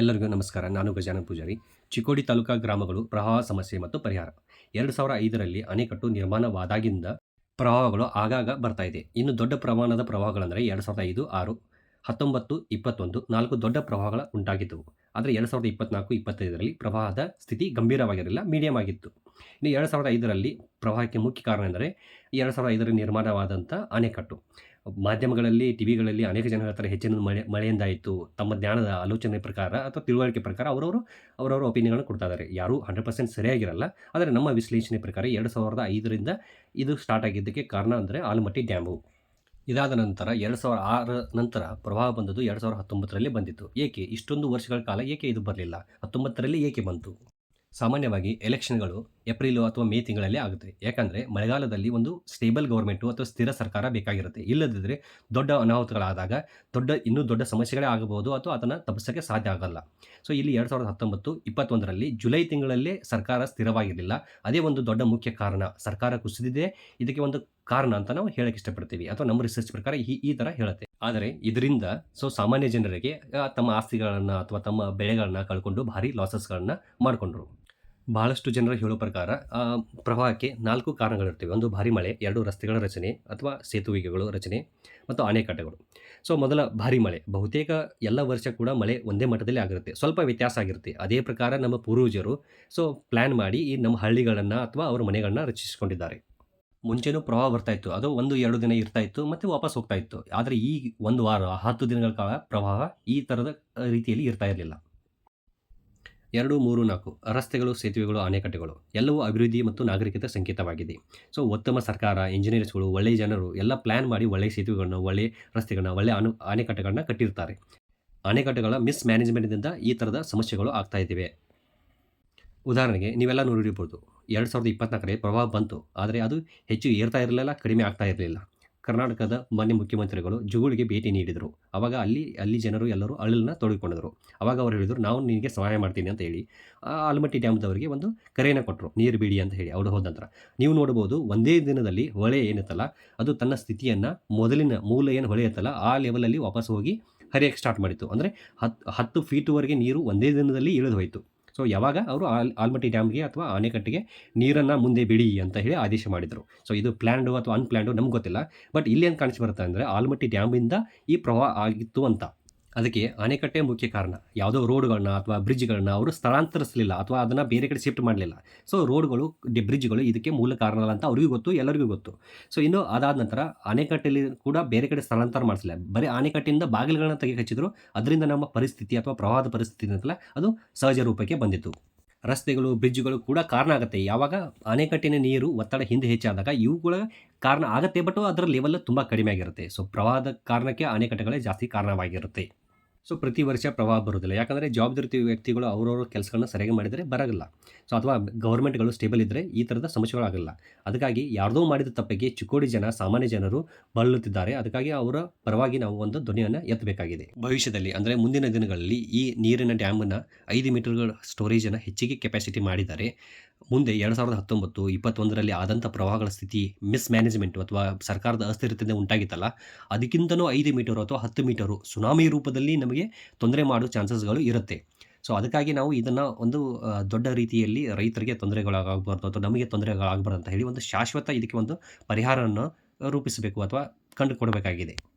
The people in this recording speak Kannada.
ಎಲ್ಲರಿಗೂ ನಮಸ್ಕಾರ. ನಾನು ಗಜಾನನ್ ಪೂಜಾರಿ. ಚಿಕ್ಕೋಡಿ ತಾಲೂಕಾ ಗ್ರಾಮಗಳು ಪ್ರವಾಹ ಸಮಸ್ಯೆ ಮತ್ತು ಪರಿಹಾರ. ಎರಡು ಸಾವಿರ ಐದರಲ್ಲಿ ಅಣೆಕಟ್ಟು ನಿರ್ಮಾಣವಾದಾಗಿಂದ ಪ್ರವಾಹಗಳು ಆಗಾಗ ಬರ್ತಾ ಇದೆ. ಇನ್ನು ದೊಡ್ಡ ಪ್ರಮಾಣದ ಪ್ರವಾಹಗಳೆಂದರೆ ಎರಡು ಸಾವಿರದ ಐದು, ಆರು, ಹತ್ತೊಂಬತ್ತು, ಇಪ್ಪತ್ತೊಂದು ನಾಲ್ಕು ದೊಡ್ಡ ಪ್ರವಾಹಗಳ ಉಂಟಾಗಿದ್ದವು. ಆದರೆ ಎರಡು ಸಾವಿರದ ಇಪ್ಪತ್ನಾಲ್ಕು, ಇಪ್ಪತ್ತೈದರಲ್ಲಿ ಪ್ರವಾಹದ ಸ್ಥಿತಿ ಗಂಭೀರವಾಗಿರಲಿಲ್ಲ, ಮೀಡಿಯಂ ಆಗಿತ್ತು. ಇನ್ನು ಎರಡು ಸಾವಿರದ ಐದರಲ್ಲಿ ಪ್ರವಾಹಕ್ಕೆ ಮುಖ್ಯ ಕಾರಣ ಎಂದರೆ ಎರಡು ಸಾವಿರದ ಐದರಲ್ಲಿ ನಿರ್ಮಾಣವಾದಂಥ ಅಣೆಕಟ್ಟು. ಮಾಧ್ಯಮಗಳಲ್ಲಿ, ಟಿವಿಗಳಲ್ಲಿ ಅನೇಕ ಜನ ಹೇಳ್ತಾರೆ ಹೆಚ್ಚಿನ ಮಳೆ, ಮಳೆಯಿಂದಾಯಿತು. ತಮ್ಮ ಜ್ಞಾನದ ಆಲೋಚನೆ ಪ್ರಕಾರ ಅಥವಾ ತಿಳುವಳಿಕೆ ಪ್ರಕಾರ ಅವರವರು, ಅವರವರ ಒಪಿನಿಯನ್ಗಳನ್ನು ಕೊಡ್ತಾ ಇದ್ದಾರೆ ಯಾರೂ ಹಂಡ್ರೆಡ್ ಪರ್ಸೆಂಟ್ ಸರಿಯಾಗಿರಲ್ಲ. ಆದರೆ ನಮ್ಮ ವಿಶ್ಲೇಷಣೆ ಪ್ರಕಾರ ಎರಡು ಸಾವಿರದ ಐದರಿಂದ ಇದು ಸ್ಟಾರ್ಟ್ ಆಗಿದ್ದಕ್ಕೆ ಕಾರಣ ಅಂದರೆ ಆಲಮಟ್ಟಿ ಡ್ಯಾಮು. ಇದಾದ ನಂತರ ಎರಡು ಸಾವಿರ ಆರ ನಂತರ ಪ್ರವಾಹ ಬಂದದ್ದು ಎರಡು ಸಾವಿರದ ಹತ್ತೊಂಬತ್ತರಲ್ಲಿ ಬಂದಿತ್ತು. ಏಕೆ? ಇಷ್ಟೊಂದು ವರ್ಷಗಳ ಕಾಲ ಏಕೆ ಇದು ಬರಲಿಲ್ಲ? ಹತ್ತೊಂಬತ್ತರಲ್ಲಿ ಏಕೆ ಬಂತು? ಸಾಮಾನ್ಯವಾಗಿ ಎಲೆಕ್ಷನ್ಗಳು ಏಪ್ರಿಲು ಅಥವಾ ಮೇ ತಿಂಗಳಲ್ಲಿ ಆಗುತ್ತೆ. ಯಾಕಂದರೆ ಮಳೆಗಾಲದಲ್ಲಿ ಒಂದು ಸ್ಟೇಬಲ್ ಗೌರ್ಮೆಂಟು ಅಥವಾ ಸ್ಥಿರ ಸರ್ಕಾರ ಬೇಕಾಗಿರುತ್ತೆ. ಇಲ್ಲದಿದ್ದರೆ ದೊಡ್ಡ ಅನಾಹುತಗಳಾದಾಗ ದೊಡ್ಡ, ಇನ್ನೂ ದೊಡ್ಡ ಸಮಸ್ಯೆಗಳೇ ಆಗಬಹುದು ಅಥವಾ ಅದನ್ನು ತಪ್ಪಿಸೋಕ್ಕೆ ಸಾಧ್ಯ ಆಗಲ್ಲ. ಸೊ, ಇಲ್ಲಿ ಎರಡು ಸಾವಿರದ ಹತ್ತೊಂಬತ್ತು, ಇಪ್ಪತ್ತೊಂದರಲ್ಲಿ ಜುಲೈ ತಿಂಗಳಲ್ಲೇ ಸರ್ಕಾರ ಸ್ಥಿರವಾಗಿರಲಿಲ್ಲ. ಅದೇ ಒಂದು ದೊಡ್ಡ ಮುಖ್ಯ ಕಾರಣ ಸರ್ಕಾರ ಕುಸಿದಿದೆ. ಇದಕ್ಕೆ ಒಂದು ಕಾರಣ ಅಂತ ನಾವು ಹೇಳಕ್ಕೆ ಇಷ್ಟಪಡ್ತೀವಿ. ಅಥವಾ ನಮ್ಮ ರಿಸರ್ಚ್ ಪ್ರಕಾರ ಈ ಈ ಥರ ಹೇಳುತ್ತೆ. ಆದರೆ ಇದರಿಂದ ಸೊ, ಸಾಮಾನ್ಯ ಜನರಿಗೆ ತಮ್ಮ ಆಸ್ತಿಗಳನ್ನು ಅಥವಾ ತಮ್ಮ ಬೆಳೆಗಳನ್ನ ಕಳ್ಕೊಂಡು ಭಾರಿ ಲಾಸಸ್ಗಳನ್ನು ಮಾಡಿಕೊಂಡ್ರು. ಬಹಳಷ್ಟು ಜನರು ಹೇಳೋ ಪ್ರಕಾರ ಪ್ರವಾಹಕ್ಕೆ ನಾಲ್ಕು ಕಾರಣಗಳಿರ್ತವೆ. ಒಂದು ಭಾರಿ ಮಳೆ, ಎರಡು ರಸ್ತೆಗಳ ರಚನೆ, ಅಥವಾ ಸೇತುವೆಗಳು ರಚನೆ, ಮತ್ತು ಅಣೆಕಟ್ಟೆಗಳು ಸೊ, ಮೊದಲ ಭಾರಿ ಮಳೆ. ಬಹುತೇಕ ಎಲ್ಲ ವರ್ಷ ಕೂಡ ಮಳೆ ಒಂದೇ ಮಟ್ಟದಲ್ಲಿ ಆಗಿರುತ್ತೆ. ಸ್ವಲ್ಪ ವ್ಯತ್ಯಾಸ ಆಗಿರುತ್ತೆ. ಅದೇ ಪ್ರಕಾರ ನಮ್ಮ ಪೂರ್ವಜರು, ಸೊ ಪ್ಲ್ಯಾನ್ ಮಾಡಿ ಈ ನಮ್ಮ ಹಳ್ಳಿಗಳನ್ನು ಅಥವಾ ಅವರ ಮನೆಗಳನ್ನ ರಚಿಸಿಕೊಂಡಿದ್ದಾರೆ. ಮುಂಚೆನೂ ಪ್ರವಾಹ ಬರ್ತಾ ಇತ್ತು. ಅದು ಒಂದು, ಎರಡು ದಿನ ಇರ್ತಾ ಇತ್ತು, ಮತ್ತು ವಾಪಸ್ ಹೋಗ್ತಾ ಇತ್ತು. ಆದರೆ ಈ ಒಂದು ವಾರ, ಹತ್ತು ದಿನಗಳ ಕಾಲ ಪ್ರವಾಹ ಈ ಥರದ ರೀತಿಯಲ್ಲಿ ಇರ್ತಾ ಇರಲಿಲ್ಲ. ಎರಡು, ಮೂರು, ನಾಲ್ಕು ರಸ್ತೆಗಳು, ಸೇತುವೆಗಳು ಅಣೆಕಟ್ಟೆಗಳು ಎಲ್ಲವೂ ಅಭಿವೃದ್ಧಿ ಮತ್ತು ನಾಗರಿಕತೆ ಸಂಕೇತವಾಗಿದೆ. ಸೊ ಉತ್ತಮ ಸರ್ಕಾರ ಇಂಜಿನಿಯರ್ಸ್ಗಳು ಒಳ್ಳೆಯ ಜನರು ಎಲ್ಲ ಪ್ಲ್ಯಾನ್ ಮಾಡಿ ಒಳ್ಳೆಯ ಸೇತುವೆಗಳನ್ನ ಒಳ್ಳೆಯ ರಸ್ತೆಗಳನ್ನ ಒಳ್ಳೆಯ ಅನು ಅಣೆಕಟ್ಟೆಗಳನ್ನ ಕಟ್ಟಿರ್ತಾರೆ. ಅಣೆಕಟ್ಟೆಗಳ ಮಿಸ್ ಮ್ಯಾನೇಜ್ಮೆಂಟ್ನಿಂದ ಈ ಥರದ ಸಮಸ್ಯೆಗಳು ಆಗ್ತಾ ಇದ್ದಾವೆ. ಉದಾಹರಣೆಗೆ, ನೀವೆಲ್ಲ ನೋಡಿರ್ಬೋದು, ಎರಡು ಸಾವಿರದ ಇಪ್ಪತ್ನಾಲ್ಕರಲ್ಲಿ ಪ್ರವಾಹ ಬಂತು, ಆದರೆ ಅದು ಹೆಚ್ಚು ಏರ್ತಾ ಇರಲಿಲ್ಲ, ಕಡಿಮೆ ಆಗ್ತಾ ಇರಲಿಲ್ಲ. ಕರ್ನಾಟಕದ ಮಾನ್ಯ ಮುಖ್ಯಮಂತ್ರಿಗಳು ಜುಗುಳಿಗೆ ಭೇಟಿ ನೀಡಿದರು. ಆವಾಗ ಅಲ್ಲಿ ಅಲ್ಲಿ ಜನರು ಎಲ್ಲರೂ ಅಳಲನ್ನ ತೊಡಗಿಕೊಂಡಿದ್ರು ಅವಾಗ ಅವರು ಹೇಳಿದರು, ನಾವು ನಿನಗೆ ಸಹಾಯ ಮಾಡ್ತೀನಿ ಅಂತ ಹೇಳಿ. ಆಲಮಟ್ಟಿ ಡ್ಯಾಮ್ದವರಿಗೆ ಒಂದು ಕರೆಯನ್ನು ಕೊಟ್ಟರು ನೀರು ಬಿಡಿ ಅಂತ ಹೇಳಿ, ಅವರು ಹೋದ ನಂತರ. ನೀವು ನೋಡ್ಬೋದು ಒಂದೇ ದಿನದಲ್ಲಿ ಹೊಳೆ ಏನಿತ್ತಲ್ಲ, ಅದು ತನ್ನ ಸ್ಥಿತಿಯನ್ನು ಮೊದಲಿನ ಮೂಲ ಏನು ಹೊಳೆ ಇತ್ತಲ್ಲ, ಆ ಲೆವೆಲಲ್ಲಿ ವಾಪಸ್ ಹೋಗಿ ಹರಿಯಕ್ಕೆ ಸ್ಟಾರ್ಟ್ ಮಾಡಿತ್ತು. ಅಂದರೆ ಹತ್ತು ಹತ್ತು ಫೀಟ್ವರೆಗೆ ನೀರು ಒಂದೇ ದಿನದಲ್ಲಿ ಇಳಿದು ಹೋಯಿತು. ಸೊ ಯಾವಾಗ ಅವರು ಆಲ್, ಆಲ್ಮಟ್ಟಿ ಡ್ಯಾಮ್ಗೆ ಅಥವಾ ಅಣೆಕಟ್ಟೆಗೆ ನೀರನ್ನು ಮುಂದೆ ಬಿಡಿ ಅಂತ ಹೇಳಿ ಆದೇಶ ಮಾಡಿದರು. ಸೊ ಇದು ಪ್ಲ್ಯಾಂಡು ಅಥವಾ ಅನ್ಪ್ಲ್ಯಾಂಡು ನಮ್ಗೆ ಗೊತ್ತಿಲ್ಲ. ಬಟ್ ಇಲ್ಲಿ ಏನು ಕಾಣಿಸಿ ಬರುತ್ತೆ ಅಂದರೆ ಆಲ್ಮಟ್ಟಿ ಡ್ಯಾಮಿಂದ ಈ ಪ್ರವಾಹ ಆಗಿತ್ತು ಅಂತ. ಅದಕ್ಕೆ ಅಣೆಕಟ್ಟೆ ಮುಖ್ಯ ಕಾರಣ. ಯಾವುದೋ ರೋಡ್ಗಳನ್ನ ಅಥವಾ ಬ್ರಿಡ್ಜ್ಗಳನ್ನ ಅವರು ಸ್ಥಳಾಂತರಿಸಲಿಲ್ಲ ಅಥವಾ ಅದನ್ನು ಬೇರೆ ಕಡೆ ಶಿಫ್ಟ್ ಮಾಡಲಿಲ್ಲ. ಸೊ ರೋಡ್ಗಳು, ಡಿ ಬ್ರಿಡ್ಜ್ಗಳು ಇದಕ್ಕೆ ಮೂಲ ಕಾರಣ ಅಂತ ಅವರಿಗೂ ಗೊತ್ತು, ಎಲ್ಲರಿಗೂ ಗೊತ್ತು. ಸೊ ಇನ್ನು ಅದಾದ ನಂತರ ಅಣೆಕಟ್ಟೆಯಲ್ಲಿ ಕೂಡ ಬೇರೆ ಕಡೆ ಸ್ಥಳಾಂತರ ಮಾಡಿಸಲಿಲ್ಲ ಬರೀ ಅಣೆಕಟ್ಟೆಯಿಂದ ಬಾಗಿಲುಗಳನ್ನ ತೆಗೆ ಹಚ್ಚಿದ್ರು, ಅದರಿಂದ ನಮ್ಮ ಪರಿಸ್ಥಿತಿ ಅಥವಾ ಪ್ರವಾಹದ ಪರಿಸ್ಥಿತಿ ಅಂತಲ್ಲ, ಅದು ಸಹಜ ರೂಪಕ್ಕೆ ಬಂದಿತ್ತು. ರಸ್ತೆಗಳು, ಬ್ರಿಡ್ಜ್ಗಳು ಕೂಡ ಕಾರಣ ಆಗುತ್ತೆ. ಯಾವಾಗ ಅಣೆಕಟ್ಟಿನ ನೀರು, ಒತ್ತಡ ಹಿಂದೆ ಹೆಚ್ಚಾದಾಗ ಇವುಗಳ ಕಾರಣ ಆಗುತ್ತೆ, ಬಟ್ ಅದರ ಲೆವೆಲ್ ತುಂಬ ಕಡಿಮೆ ಆಗಿರುತ್ತೆ. ಸೊ ಪ್ರವಾಹದ ಕಾರಣಕ್ಕೆ ಅಣೆಕಟ್ಟೆಗಳೇ ಜಾಸ್ತಿ ಕಾರಣವಾಗಿರುತ್ತೆ. ಸೊ ಪ್ರತಿ ವರ್ಷ ಪ್ರವಾಹ ಬರೋದಿಲ್ಲ ಯಾಕಂದರೆ ಜವಾಬ್ದಾರಿ ವ್ಯಕ್ತಿಗಳು ಅವರವ್ರ ಕೆಲಸಗಳನ್ನ ಸರಿಯಾಗಿ ಮಾಡಿದರೆ ಬರೋಲ್ಲ. ಸೊ ಅಥವಾ ಗೌರ್ಮೆಂಟ್ಗಳು ಸ್ಟೇಬಲ್ ಇದ್ದರೆ ಈ ಥರದ ಸಮಸ್ಯೆಗಳಾಗಲ್ಲ ಅದಕ್ಕಾಗಿ ಯಾರ್ದೋ ಮಾಡಿದ ತಪ್ಪಿಗೆ ಚಿಕ್ಕೋಡಿ ಜನ, ಸಾಮಾನ್ಯ ಜನರು ಬಳಲುತ್ತಿದ್ದಾರೆ. ಅದಕ್ಕಾಗಿ ಅವರ ಪರವಾಗಿ ನಾವು ಒಂದು ಧ್ವನಿಯನ್ನು ಎತ್ತಬೇಕಾಗಿದೆ. ಭವಿಷ್ಯದಲ್ಲಿ, ಅಂದರೆ ಮುಂದಿನ ದಿನಗಳಲ್ಲಿ ಈ ನೀರಿನ ಡ್ಯಾಮನ್ನು ಐದು ಮೀಟರ್ಗಳ ಸ್ಟೋರೇಜನ್ನು ಹೆಚ್ಚಿಗೆ ಕೆಪಾಸಿಟಿ ಮಾಡಿದ್ದಾರೆ ಮುಂದೆ ಎರಡು ಸಾವಿರದ ಹತ್ತೊಂಬತ್ತು, ಇಪ್ಪತ್ತೊಂದರಲ್ಲಿ ಆದಂಥ ಪ್ರವಾಹಗಳ ಸ್ಥಿತಿ ಮಿಸ್ ಮ್ಯಾನೇಜ್ಮೆಂಟು ಅಥವಾ ಸರ್ಕಾರದ ಅಸ್ಥಿರತೆಯಿಂದ ಉಂಟಾಗಿತ್ತಲ್ಲ, ಅದಕ್ಕಿಂತಲೂ ಐದು ಮೀಟರು ಅಥವಾ ಹತ್ತು ಮೀಟರು ಸುನಾಮಿ ರೂಪದಲ್ಲಿ ನಮಗೆ ತೊಂದರೆ ಮಾಡೋ ಚಾನ್ಸಸ್ಗಳು ಇರುತ್ತೆ. ಸೊ, ಅದಕ್ಕಾಗಿ ನಾವು ಇದನ್ನು ಒಂದು ದೊಡ್ಡ ರೀತಿಯಲ್ಲಿ ರೈತರಿಗೆ ತೊಂದರೆಗಳಾಗಬಾರ್ದು ಅಥವಾ ನಮಗೆ ತೊಂದರೆಗಳಾಗಬಾರ್ದು ಅಂತ ಹೇಳಿ ಒಂದು ಶಾಶ್ವತ ಇದಕ್ಕೆ ಒಂದು ಪರಿಹಾರವನ್ನು ರೂಪಿಸಬೇಕು ಅಥವಾ ಕಂಡುಕೊಡಬೇಕಾಗಿದೆ.